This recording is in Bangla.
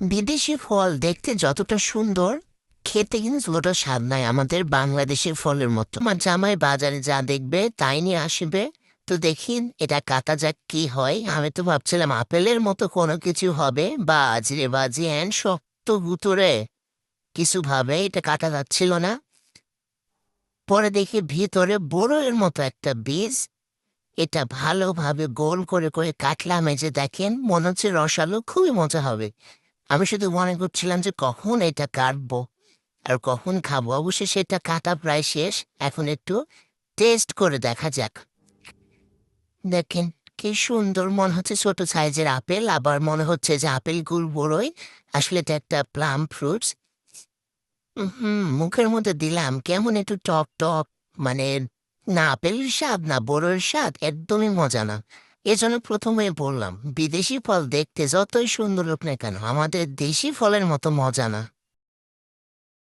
বিদেশি ফল দেখতে যতটা সুন্দর, খেতে কিন্তু ততটা স্বাদ নাই আমাদের বাংলাদেশের ফলের মতো। আমার জামাই বাজারে যা দেখবে, তাই নিয়ে আসবে। তো দেখিন এটা কাটা যাক কি হয়। আমি তো ভাবছিলাম আপেলের মতো কোনো কিছু হবে। বা আজরে বাজি, এন শক্ত গুতরে কিছু ভাবে, এটা কাটা যাচ্ছিল না। পরে দেখি ভিতরে বড়ের মতো একটা বীজ। এটা ভালোভাবে গোল করে করে কাটলাম। এই যে দেখেন, মনে হচ্ছে রসালো, খুবই মজা হবে। আমি শুধু মনে করছিলাম যে কখন এটা কাটবো আর কখন খাব। অবশ্যই সেটা কাটা প্রায় শেষ। এখন একটু টেস্ট করে দেখা যাক। দেখেন, কি সুন্দর মনে হচ্ছে ছোট সাইজের আপেল। আবার মনে হচ্ছে যে আপেল গুল বড়ই। আসলে এটা একটা প্লাম ফ্রুটস। হুম মুখের মধ্যে দিলাম। কেমন একটু টক টপ মানে না আপেলের স্বাদ, না বড়োর স্বাদ, একদমই মজা না। এজন্য প্রথমে বললাম, বিদেশি ফল দেখতে যতই সুন্দর হোক না কেন, আমাদের দেশি ফলের মতো মজা না।